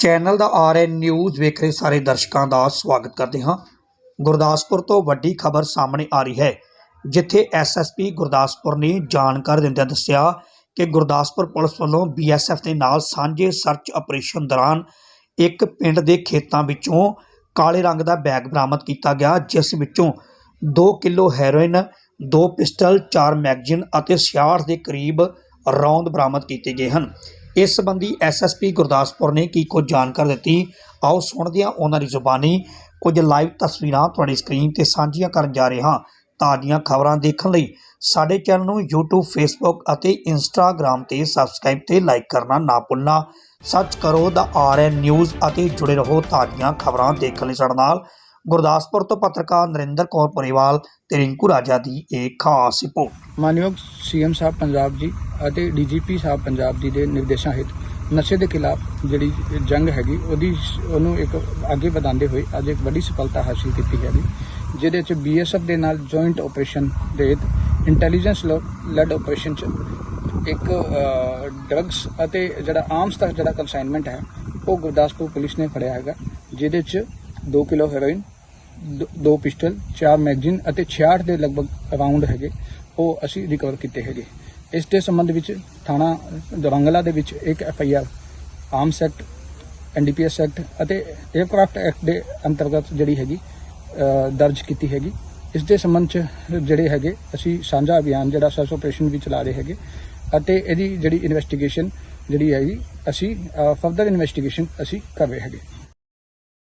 Channel ਦਾ RN news ਵੇਖ ਰਹੇ ਸਾਰੇ ਦਰਸ਼ਕਾਂ ਦਾ ਸਵਾਗਤ ਕਰਦੇ ਹਾਂ। ਗੁਰਦਾਸਪੁਰ ਤੋਂ ਵੱਡੀ ਖਬਰ ਸਾਹਮਣੇ ਆ ਰਹੀ ਹੈ, ਜਿੱਥੇ ਐਸਐਸਪੀ ਗੁਰਦਾਸਪੁਰ ਨੇ ਜਾਣਕਾਰੀ ਦਿੰਦਿਆਂ ਦੱਸਿਆ ਕਿ ਗੁਰਦਾਸਪੁਰ ਪੁਲਿਸ ਵੱਲੋਂ ਬੀਐਸਐਫ ਦੇ ਨਾਲ ਸਾਂਝੇ ਸਰਚ ਆਪਰੇਸ਼ਨ ਦੌਰਾਨ ਇੱਕ ਪਿੰਡ ਦੇ ਖੇਤਾਂ ਵਿੱਚੋਂ ਕਾਲੇ ਰੰਗ ਦਾ ਬੈਗ ਬਰਾਮਦ ਕੀਤਾ ਗਿਆ, ਜਿਸ ਵਿੱਚੋਂ 2 ਕਿਲੋ ਹੈਰੋਇਨ 2 ਪਿਸਟਲ 4 ਮੈਗਜ਼ੀਨ ਅਤੇ 66 ਦੇ ਕਰੀਬ ਰੌਂਦ ਬਰਾਮਦ ਕੀਤੇ ਗਏ ਹਨ। ਇਸ ਸੰਬੰਧੀ ਐਸਐਸਪੀ ਗੁਰਦਾਸਪੁਰ ਨੇ ਕੀ ਕੁਝ ਜਾਣਕਾਰੀ ਦਿੱਤੀ? ਆਓ ਸੁਣਦੇ ਹਾਂ ਉਹਨਾਂ ਦੀ ਜ਼ੁਬਾਨੀ। ਕੁਝ ਲਾਈਵ ਤਸਵੀਰਾਂ ਤੁਹਾਡੀ ਸਕਰੀਨ ਤੇ ਸਾਂਝੀਆਂ ਕਰਨ ਜਾ ਰਹੇ ਹਾਂ ਤਾਜ਼ੀਆਂ ਖਬਰਾਂ ਦੇਖਣ ਲਈ। ਸਾਡੇ ਚੈਨਲ ਨੂੰ YouTube, Facebook ਅਤੇ Instagram ਤੇ ਸਬਸਕ੍ਰਾਈਬ ਤੇ ਲਾਈਕ ਕਰਨਾ ਨਾ ਭੁੱਲਣਾ। ਸਰਚ ਕਰੋ ਦਾ ਆਰਐਨ ਨਿਊਜ਼ ਅਤੇ ਜੁੜੇ ਰਹੋ ਤਾਜ਼ੀਆਂ ਖਬਰਾਂ ਦੇਖਣ ਲਈ ਸਾਡੇ ਨਾਲ। ਗੁਰਦਾਸਪੁਰ ਤੋਂ ਪੱਤਰਕਾਰ ਨਰਿੰਦਰ ਕੌਰ ਪਰਿਵਾਲ ਤੇ ਰਿੰਕੂ ਰਾਜਾ ਦੀ ਇੱਕ ਖਾਸ ਰਿਪੋਰਟ। ਮਾਨਯੋਗ ਸੀਐਮ ਸਾਹਿਬ ਪੰਜਾਬ ਜੀ ਅਤੇ ਡੀਜੀਪੀ ਸਾਹਿਬ ਪੰਜਾਬ ਜੀ ਦੇ ਨਿਰਦੇਸ਼ਾਂ ਹੇਠ ਨਸ਼ੇ ਦੇ ਖਿਲਾਫ ਜਿਹੜੀ ਜੰਗ ਹੈਗੀ, ਉਹਦੀ ਉਹਨੂੰ ਇੱਕ ਅੱਗੇ ਵਧਾਉਂਦੇ ਹੋਏ ਅੱਜ ਇੱਕ ਵੱਡੀ ਸਫਲਤਾ ਹਾਸਲ ਕੀਤੀ ਹੈਗੀ, ਜਿਹਦੇ ਚ ਬੀਐਸਐਫ ਦੇ ਨਾਲ ਜੁਆਇੰਟ ਆਪਰੇਸ਼ਨ ਦੇ ਇੰਟੈਲੀਜੈਂਸ ਲੈਡ ਆਪਰੇਸ਼ਨ ਚ ਇੱਕ ਡਰੱਗਸ ਅਤੇ ਜਿਹੜਾ ਆਰਮਸ ਤੱਕ ਜਿਹੜਾ ਕੰਸਾਈਨਮੈਂਟ ਹੈ, ਉਹ ਗੁਰਦਾਸਪੁਰ ਪੁਲਿਸ ਨੇ ਫੜਿਆ ਹੈਗਾ, ਜਿਹਦੇ ਚ 2 ਕਿਲੋ ਹੈਰੋਇਨ ਦ- ਦੋ ਪਿਸਟਲ, ਚਾਰ ਮੈਗਜ਼ੀਨ ਅਤੇ 66 ਦੇ ਲਗਭਗ ਰਾਉਂਡ ਹੈਗੇ, ਉਹ ਅਸੀਂ ਰਿਕਵਰ ਕੀਤੇ ਹੈਗੇ। ਇਸ ਦੇ ਸੰਬੰਧ ਵਿੱਚ ਥਾਣਾ ਦਰੰਗਲਾ ਦੇ ਵਿੱਚ ਇੱਕ F I R arms act NDPS act ਅਤੇ 에ਅਰਕ੍ਰਾਫਟ ਐਕਟ ਦੇ ਅੰਤਰਗਤ ਜਿਹੜੀ ਹੈਗੀ ਦਰਜ ਕੀਤੀ ਹੈਗੀ। ਇਸ ਦੇ ਸੰਬੰਧ ਚ ਜਿਹੜੇ ਹੈਗੇ, ਅਸੀਂ ਸਾਂਝਾ ਅਭਿਆਨ ਜਿਹੜਾ ਸਰਚ ਆਪਰੇਸ਼ਨ ਵੀ ਚਲਾ ਰਹੇ ਹੈਗੇ ਅਤੇ ਇਹਦੀ ਜਿਹੜੀ ਇਨਵੈਸਟੀਗੇਸ਼ਨ ਜਿਹੜੀ ਹੈਗੀ, ਅਸੀਂ ਫਰਦਰ ਇਨਵੈਸਟੀਗੇਸ਼ਨ ਅਸੀਂ ਕਰ ਰਹੇ ਹੈਗੇ।